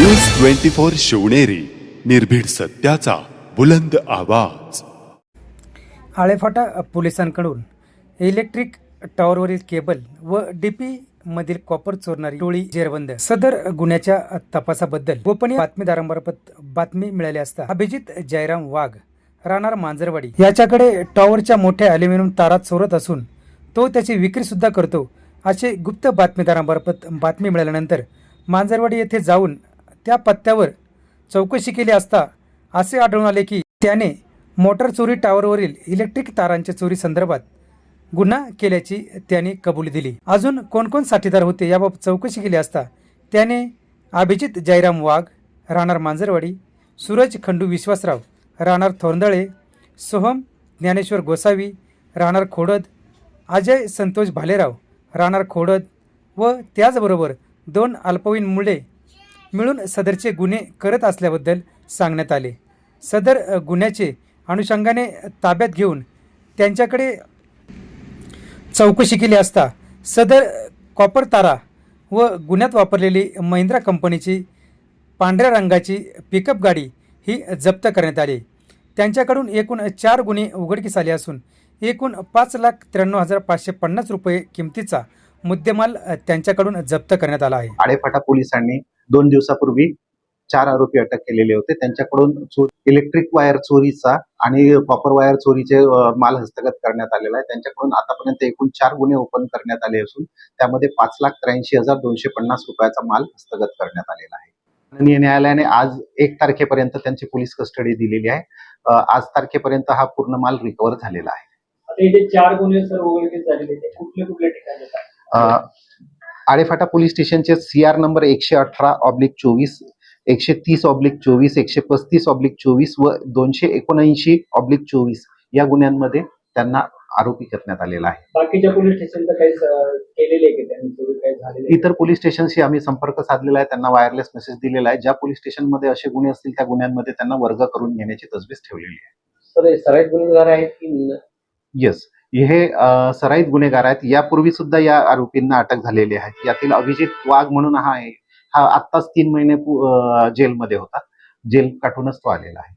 News twenty four Shivneri निर्भीड सत्याचा बुलंद आवाज. आळेफाटा पोलिसांकडून इलेक्ट्रिक टॉवरवरील केबल व डीपी मधील कॉपर चोरणारी टोळी जेरबंद. सदर गुन्ह्याच्या तपासाबद्दल गोपनीय बातमीदारांमार्फत बातमी मिळाली असता अभिजित जयराम वाघ राहणार मांजरवाडी याच्याकडे टॉवरच्या मोठ्या अल्युमिनियम तारा चोरत असून तो त्याची विक्री सुद्धा करतो असे गुप्त बातमीदारांमार्फत बातमी मिळाल्यानंतर मांजरवाडी येथे जाऊन त्या पत्त्यावर चौकशी केली असता असे आढळून आले की त्याने मोटर चोरी टॉवरवरील इलेक्ट्रिक तारांच्या चोरी संदर्भात गुन्हा केल्याची त्याने कबुली दिली. अजून कोणकोण साठीदार होते याबाबत चौकशी केली असता त्याने अभिजित जयराम वाघ राहणार मांजरवाडी सूरज खंडू विश्वासराव राहणार थोरंदळे सोहम ज्ञानेश्वर गोसावी राहणार खोडद अजय संतोष भालेराव राहणार खोडद व त्याचबरोबर दोन अल्पवयीन मुले मिळून सदरचे गुन्हे करत असल्याबद्दल सांगण्यात आले. सदर गुन्ह्याचे अनुषंगाने ताब्यात घेऊन त्यांच्याकडे चौकशी केली असता सदर कॉपर तारा व गुन्ह्यात वापरलेली महिंद्रा कंपनीची पांढऱ्या रंगाची पिकअप गाडी ही जप्त करण्यात आली. त्यांच्याकडून एकूण चार गुन्हे उघडकीस आले असून एकूण पाच लाख त्र्याण्णव हजार पाचशे पन्नास रुपये किमतीचा मुद्देमाल त्यांच्याकडून जप्त करण्यात आला आहे. आडेफाटा पोलिसांनी दोन दिवसापूर्वी चार आरोपी अटक केलेले होते. त्यांच्याकडून इलेक्ट्रिक वायर चोरीचा आणि कॉपर वायर चोरीचे माल हस्तगत करण्यात आलेला आहे. त्यांच्याकडून आतापर्यंत एकूण चार गुन्हे ओपन करण्यात आले असून त्यामध्ये पाच लाख त्र्याऐंशी हजार दोनशे पन्नास रुपयाचा माल हस्तगत करण्यात आलेला आहे. माननीय न्यायालयाने आज एक तारखेपर्यंत त्यांची पोलीस कस्टडी दिलेली आहे. आज तारखेपर्यंत हा पूर्ण माल रिकव्हर झालेला आहे. चार गुन्हे सर कुठल्या ठिकाणी आडेफाटा पोलीस स्टेशनचे सी आर नंबर एकशे अठरा ऑब्लिक चोवीस एकशे तीस ऑब्लिक चोवीस एकशे पस्तीस ऑब्लिक चोवीस व दोनशे एकोणऐंशी ऑब्लिक चोवीस या गुन्ह्यांमध्ये त्यांना आरोपी करण्यात आलेला आहे. बाकीच्या पोलीस स्टेशनचं काही केलेले इतर पोलीस स्टेशनशी आम्ही संपर्क साधलेला आहे त्यांना वायरलेस मेसेज दिलेला आहे. ज्या पोलीस स्टेशनमध्ये असे गुन्हे असतील त्या गुन्ह्यांमध्ये त्यांना वर्ग करून घेण्याची तजवीज ठेवलेली आहे. सर हे सराईत गुन्हेगार आहेत की येस हे सराईत गुन्हेगार आहेत. यापूर्वी सुद्धा या आरोपींना अटक झालेली आहे. यातील अभिजित वाघ म्हणून हा आहे. हा आत्ताच तीन महिने जेलमध्ये होता. जेल काटूनच तो आलेला आहे.